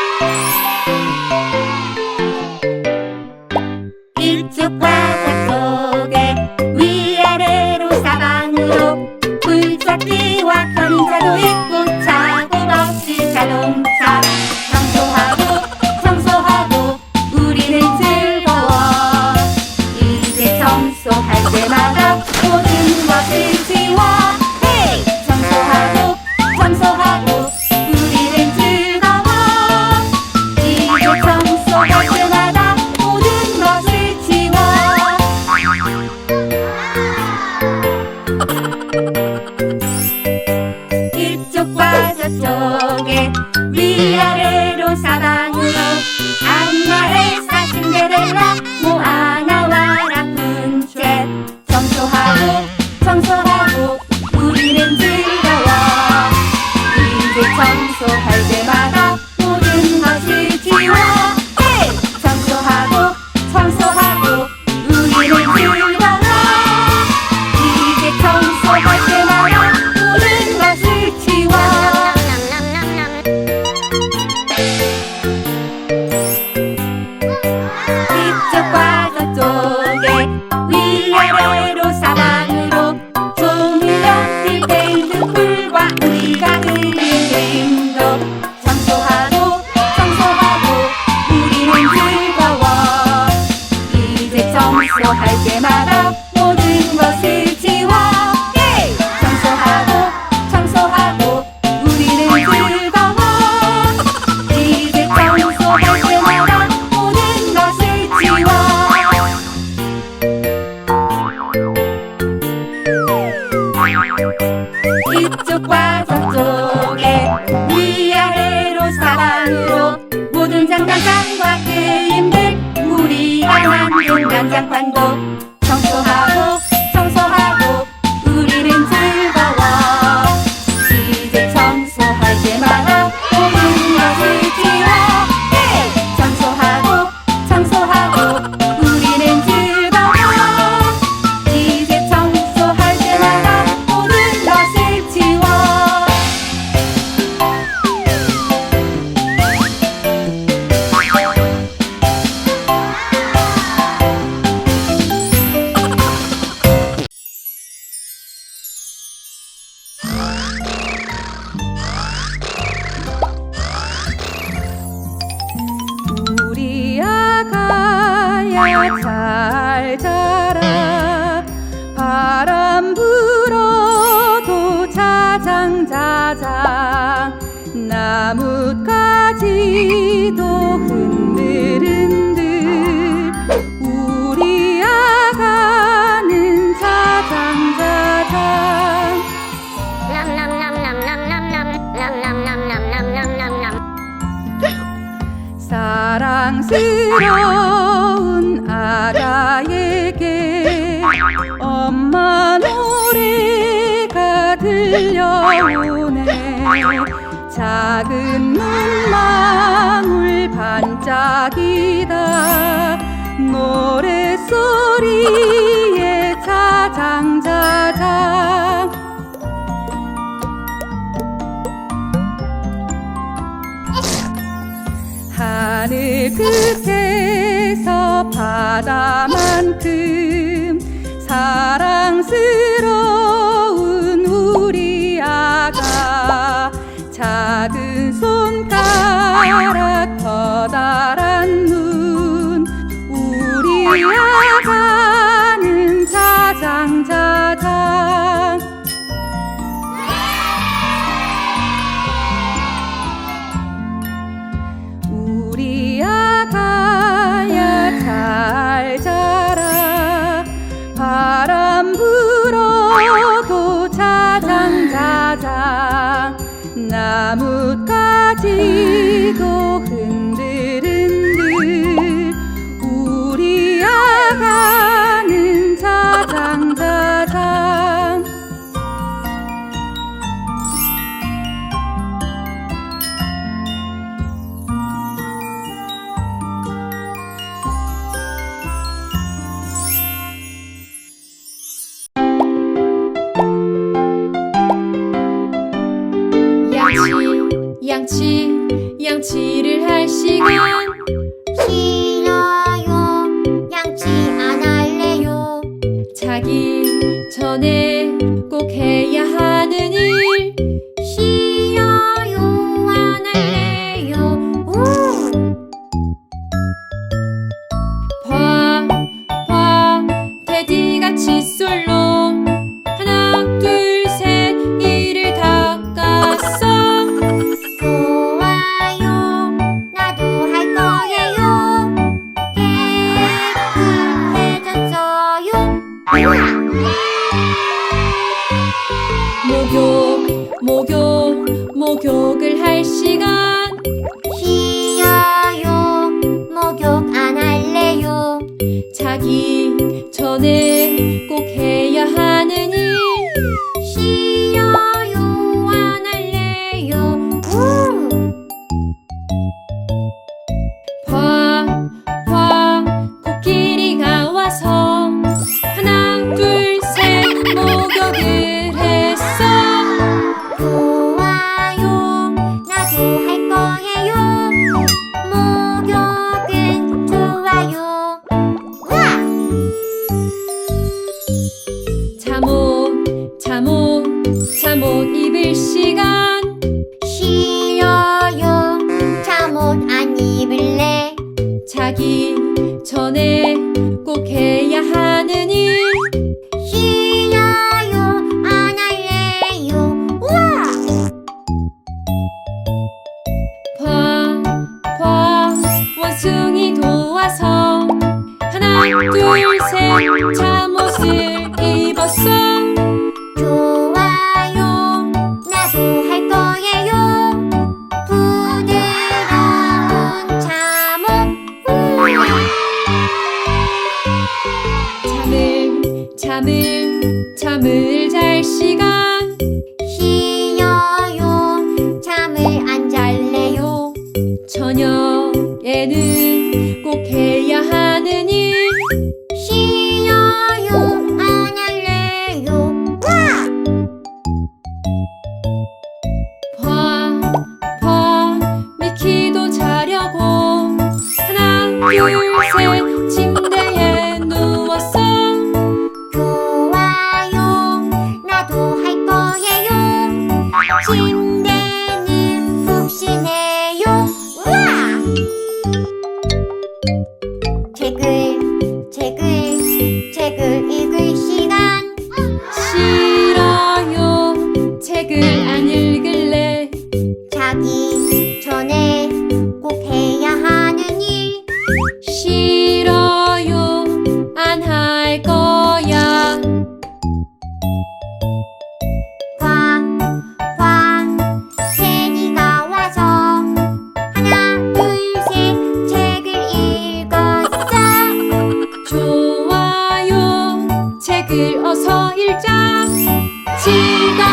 Bye. 신데렐라 모아나와 라푼젤 청소하고 청소하고 우리는 즐거워. 이제 청소할 때마다 모든 것을 지워. 헤이! 청소하고 청소하고. 갈 때마다 모든 것 장자장 나뭇가지도 흔들흔들. 우리 아가는 자장자장. 사랑스러운 아가의 들려오네. 작은 눈망울 반짝이다. 노래소리에 자장자장. 하늘 끝에서 바다만큼 사랑스러운 아가 작은 손가락 Maria. 자기 전에 꼭 해야 하는 일 쉬어요 안 할래요 오! 봐, 봐, 테디가 칫솔로 목욕, 목욕, 목욕을 할 시간. 쉬어요, 목욕 안 할래요. 자기 전에 입을 시간. 요새 침대에 누웠어 좋아요 나도 할 거예요 침대는 푹신해요 우와 책을 어서 일자 지가